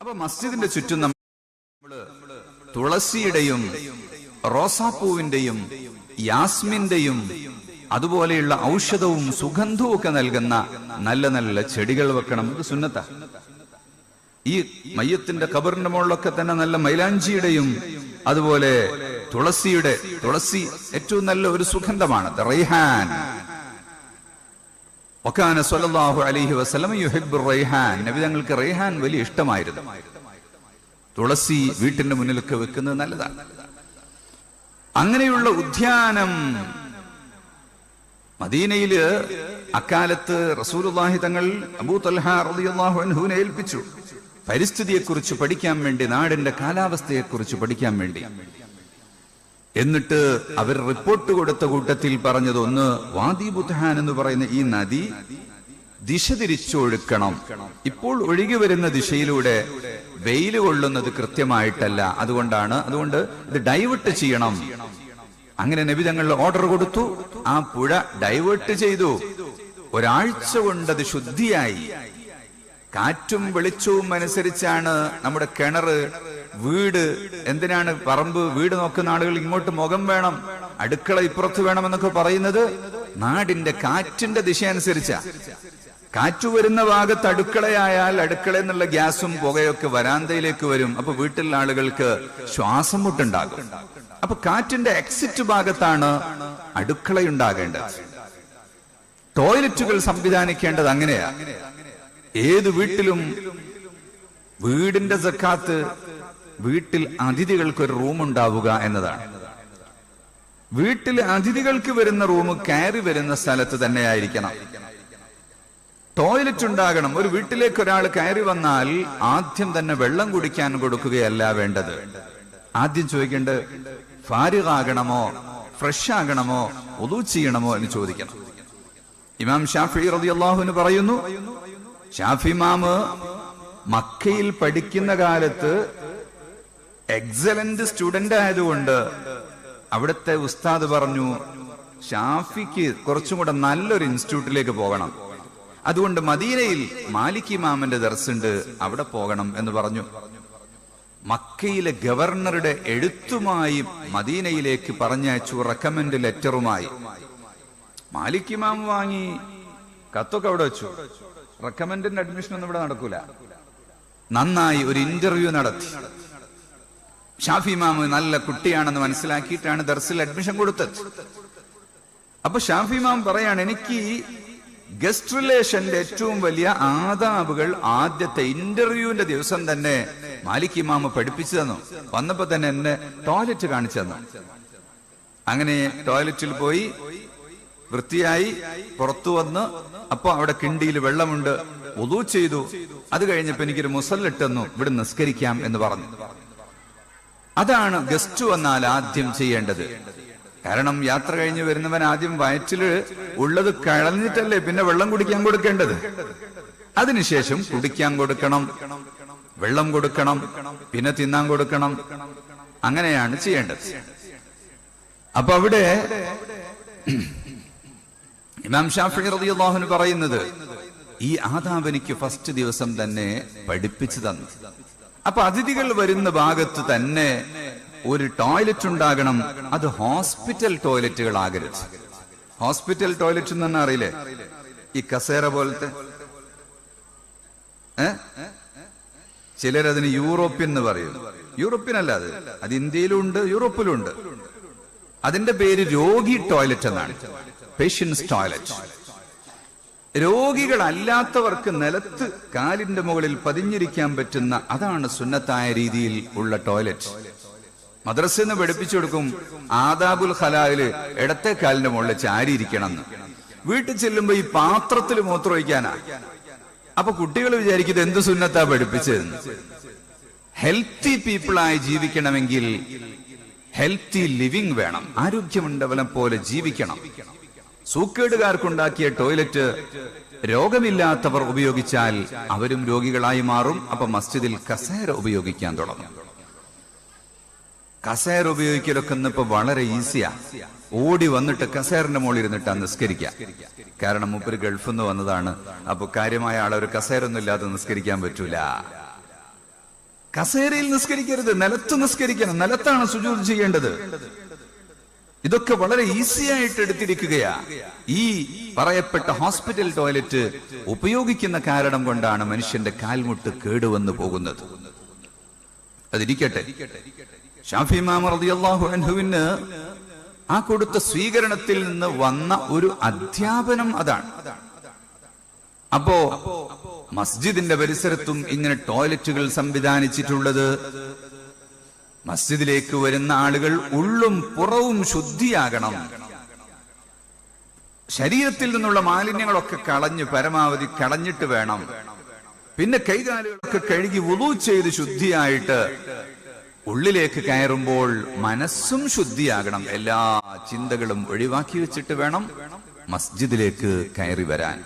അപ്പൊ മസ്ജിദിന്റെ ചുറ്റും നമ്മൾ തുളസിയുടെയും റോസാപ്പൂവിന്റെയും യാസ്മിന്റെയും അതുപോലെയുള്ള ഔഷധവും സുഗന്ധവും ഒക്കെ നൽകുന്ന നല്ല നല്ല ചെടികൾ വെക്കണം. ഇത് സുന്നത്ത. ഈ മയ്യത്തിന്റെ കബറിന്റെ മുകളിലൊക്കെ തന്നെ നല്ല മൈലാഞ്ചിയുടെയും അതുപോലെ തുളസിയുടെ തുളസി ഏറ്റവും നല്ല ഒരു സുഗന്ധമാണ്. റൈഹാൻ. ഒക്കാന സ്വല്ലല്ലാഹു അലൈഹി വസല്ലം യുഹിബ് റൈഹാൻ നബി തങ്ങൾക്ക് റൈഹാൻ വലിയ ഇഷ്ടമായിരുന്നു. തുളസി വീട്ടിന്റെ മുന്നിലൊക്കെ വെക്കുന്നത് നല്ലതാണ്. അങ്ങനെയുള്ള ഉദ്യാനം മദീനയിൽ അക്കാലത്ത് റസൂലുള്ളാഹി തങ്ങൾ അബൂ തൽഹ റളിയല്ലാഹു അൻഹുവിനെ ഏൽപ്പിച്ചു. പരിസ്ഥിതിയെക്കുറിച്ച് പഠിക്കാൻ വേണ്ടി നാടിന്റെ കാലാവസ്ഥയെക്കുറിച്ച് പഠിക്കാൻ വേണ്ടി. എന്നിട്ട് അവർ റിപ്പോർട്ട് കൊടുത്ത കൂട്ടത്തിൽ പറഞ്ഞത് ഒന്ന് വാദി ബുദ്ഹാൻ എന്ന് പറയുന്ന ഈ നദി ദിശ തിരിച്ചൊഴുക്കണം ഇപ്പോൾ ഒഴുകി വരുന്ന ദിശയിലൂടെ വെയിൽ കൊള്ളുന്നത് കൃത്യമായിട്ടല്ല. അതുകൊണ്ടാണ് അതുകൊണ്ട് ഇത് ഡൈവേർട്ട് ചെയ്യണം. അങ്ങനെ നബി തങ്ങൾ ഓർഡർ കൊടുത്തു. ആ പുഴ ഡൈവേർട്ട് ചെയ്തു. ഒരാഴ്ച കൊണ്ട് അത് ശുദ്ധിയായി. കാറ്റും വെളിച്ചവും അനുസരിച്ചാണ് നമ്മുടെ കിണറ് വീട് എന്തിനാണ് പറമ്പ് വീട് നോക്കുന്ന ആളുകൾ ഇങ്ങോട്ട് മുഖം വേണം അടുക്കള ഇപ്പുറത്ത് വേണമെന്നൊക്കെ പറയുന്നത് നാടിന്റെ കാറ്റിന്റെ ദിശ അനുസരിച്ചാ കാറ്റു വരുന്ന ഭാഗത്ത് അടുക്കളയായാൽ അടുക്കള എന്നുള്ള ഗ്യാസും പുകയൊക്കെ വരാന്തയിലേക്ക് വരും. അപ്പൊ വീട്ടിലുള്ള ആളുകൾക്ക് ശ്വാസം മുട്ടുണ്ടാകും. അപ്പൊ കാറ്റിന്റെ എക്സിറ്റ് ഭാഗത്താണ് അടുക്കളയുണ്ടാകേണ്ടത്. ടോയ്ലറ്റുകൾ സംവിധാനിക്കേണ്ടത് അങ്ങനെയാ. ഏത് വീട്ടിലും വീടിന്റെ സക്കാത്ത് വീട്ടിൽ അതിഥികൾക്ക് ഒരു റൂം ഉണ്ടാവുക എന്നതാണ്. വീട്ടിൽ അതിഥികൾക്ക് വരുന്ന റൂം കയറി വരുന്ന സ്ഥലത്ത് തന്നെയായിരിക്കണം. ടോയ്ലറ്റ് ഉണ്ടാകണം. ഒരു വീട്ടിലേക്ക് ഒരാൾ കയറി വന്നാൽ ആദ്യം തന്നെ വെള്ളം കുടിക്കാൻ കൊടുക്കുകയല്ല വേണ്ടത്. ആദ്യം ചോദിക്കേണ്ടത് ഫാരികാകണമോ ഫ്രഷ് ആകണമോ ഒതു ചെയ്യണമോ എന്ന് ചോദിക്കണം. ഇമാം ഷാഫി റളിയല്ലാഹുവിന് പറയുന്നു ഷാഫി മാമ് മക്കയിൽ പഠിക്കുന്ന കാലത്ത് എക്സലന്റ് സ്റ്റുഡന്റ് ആയതുകൊണ്ട് അവിടുത്തെ ഉസ്താദ് പറഞ്ഞു ഷാഫിക്ക് കുറച്ചും കൂടെ നല്ലൊരു ഇൻസ്റ്റിറ്റ്യൂട്ടിലേക്ക് പോകണം. അതുകൊണ്ട് മദീനയിൽ മാലിക് ഇമാമന്റെ ദർസുണ്ട് അവിടെ പോകണം എന്ന് പറഞ്ഞു. മക്കയിലെ ഗവർണറുടെ എഴുത്തുമായി മദീനയിലേക്ക് പറഞ്ഞയച്ചു റെക്കമെൻഡ് ലെറ്ററുമായി മാലിക് ഇമാം വാങ്ങി കത്തൊക്കെ അവിടെ വെച്ചു. റെക്കമെൻഡിന്റെ അഡ്മിഷൻ ഒന്നും ഇവിടെ നടക്കൂല. നന്നായി ഒരു ഇന്റർവ്യൂ നടത്തി. ഷാഫി ഇമാം നല്ല കുട്ടിയാണെന്ന് മനസ്സിലാക്കിയിട്ടാണ് ദർസിൽ അഡ്മിഷൻ കൊടുത്തത്. അപ്പൊ ഷാഫി ഇമാം പറയാണ് എനിക്ക് ഗസ്റ്റ് റിലേഷന്റെ ഏറ്റവും വലിയ ആദാബുകൾ ആദ്യത്തെ ഇന്റർവ്യൂവിന്റെ ദിവസം തന്നെ മാലിക് ഇമാമ് പഠിപ്പിച്ചു തന്നു. വന്നപ്പോ തന്നെ എന്നെ ടോയ്ലറ്റ് കാണിച്ചു തന്നു. അങ്ങനെ ടോയ്ലറ്റിൽ പോയി വൃത്തിയായി പുറത്തു വന്ന് അപ്പൊ അവിടെ കിണ്ടിയിൽ വെള്ളമുണ്ട് ഒതു ചെയ്തു. അത് കഴിഞ്ഞപ്പോ എനിക്കൊരു മുസല്ലിട്ടെന്നു ഇവിടെ നിസ്കരിക്കാം എന്ന് പറഞ്ഞു. അതാണ് ഗസ്റ്റ് വന്നാൽ ആദ്യം ചെയ്യേണ്ടത്. കാരണം യാത്ര കഴിഞ്ഞ് വരുന്നവൻ ആദ്യം വയറ്റിൽ ഉള്ളത് കളഞ്ഞിട്ടല്ലേ പിന്നെ വെള്ളം കുടിക്കാൻ കൊടുക്കേണ്ടത്. അതിനുശേഷം കുടിക്കാൻ കൊടുക്കണം വെള്ളം കൊടുക്കണം പിന്നെ തിന്നാൻ കൊടുക്കണം. അങ്ങനെയാണ് ചെയ്യേണ്ടത്. അപ്പൊ അവിടെ ഇമാം ഷാഫി റളിയല്ലാഹു പറയുന്നത് ഈ ആദാബ് എനിക്ക് ഫസ്റ്റ് ദിവസം തന്നെ പഠിപ്പിച്ചു തന്നു. അപ്പൊ അതിഥികൾ വരുന്ന ഭാഗത്ത് തന്നെ ഒരു ടോയ്ലറ്റ് ഉണ്ടാകണം. അത് ഹോസ്പിറ്റൽ ടോയ്ലറ്റുകൾ ആകരുത് ഹോസ്പിറ്റൽ ടോയ്ലറ്റ് എന്ന് തന്നെ അറിയില്ലേ? ഈ കസേര പോലത്തെ. ചിലരതിന് യൂറോപ്യൻ എന്ന് പറയും. യൂറോപ്യൻ അല്ല അത്. അത് ഇന്ത്യയിലും ഉണ്ട് യൂറോപ്പിലും ഉണ്ട്. അതിന്റെ പേര് രോഗി ടോയ്ലറ്റ് എന്നാണ്. Patients toilet. രോഗികളല്ലാത്തവർക്ക് നിലത്ത് കാലിന്റെ മുകളിൽ പതിഞ്ഞിരിക്കാൻ പറ്റുന്ന അതാണ് സുന്നത്തായ രീതിയിൽ ഉള്ള ടോയ്ലറ്റ്. മദ്രസയിൽ പഠിപ്പിച്ചു കൊടുക്കും ആദാബുൽ ഖലായിൽ ഇടത്തെ കാലിന്റെ മുകളിൽ ചാരിയിരിക്കണം എന്ന് വീട്ടിൽ ചെല്ലുമ്പോ ഈ പാത്രത്തിൽ മൂത്രമൊഴിക്കാനാ അപ്പൊ കുട്ടികൾ വിചാരിക്കുന്നത് എന്ത് സുന്നത്താ പഠിപ്പിച്ചതെന്ന്. ഹെൽത്തി പീപ്പിളായി ജീവിക്കണമെങ്കിൽ ഹെൽത്തി ലിവിംഗ് വേണം. ആരോഗ്യമുണ്ടവനെ പോലെ ജീവിക്കണം. സൂക്കേടുകാർക്കുണ്ടാക്കിയ ടോയ്ലറ്റ് രോഗമില്ലാത്തവർ ഉപയോഗിച്ചാൽ അവരും രോഗികളായി മാറും. അപ്പൊ മസ്ജിദിൽ കസേര ഉപയോഗിക്കാൻ തുടങ്ങും. കസേര ഉപയോഗിക്കലൊക്കെ ഇന്നിപ്പോ വളരെ ഈസിയാ. ഓടി വന്നിട്ട് കസേറിന്റെ മുകളിൽ ഇരുന്നിട്ട് നിസ്കരിക്കാം. കാരണം മൂപ്പര് ഗൾഫിൽ നിന്ന് വന്നതാണ്. അപ്പൊ കാര്യമായ ആളെ ഒരു കസേരൊന്നും ഇല്ലാതെ നിസ്കരിക്കാൻ പറ്റൂല. കസേരയിൽ നിസ്കരിക്കരുത്. നിലത്ത് നിസ്കരിക്കണം. നിലത്താണ് സുജൂദ് ചെയ്യേണ്ടത്. ഇതൊക്കെ വളരെ ഈസി ആയിട്ട് എടുത്തിരിക്കുകയാ. ഈ പറയപ്പെട്ട ഹോസ്പിറ്റൽ ടോയ്ലറ്റ് ഉപയോഗിക്കുന്ന കാരണം കൊണ്ടാണ് മനുഷ്യന്റെ കാൽമുട്ട് കേടുവന്നു പോകുന്നത്. അതിരിക്കട്ടെ. ഷാഫി മാമ റളിയല്ലാഹു അൻഹുവിന് ആ കൊടുത്ത സ്വീകരണത്തിൽ നിന്ന് വന്ന ഒരു അധ്യാപനം അതാണ്. അപ്പോ മസ്ജിദിന്റെ പരിസരത്തും ഇങ്ങനെ ടോയ്ലറ്റുകൾ സംവിധാനിച്ചിട്ടുള്ളത് മസ്ജിദിലേക്ക് വരുന്ന ആളുകൾ ഉള്ളും പുറവും ശുദ്ധിയാകണം. ശരീരത്തിൽ നിന്നുള്ള മാലിന്യങ്ങളൊക്കെ കളഞ്ഞ് പരമാവധി കളഞ്ഞിട്ട് വേണം. പിന്നെ കൈകാലുകളൊക്കെ കഴുകി വുളു ചെയ്ത് ശുദ്ധിയായിട്ട് ഉള്ളിലേക്ക് കയറുമ്പോൾ മനസ്സും ശുദ്ധിയാകണം. എല്ലാ ചിന്തകളും ഒഴിവാക്കി വെച്ചിട്ട് വേണം മസ്ജിദിലേക്ക് കയറി വരാൻ.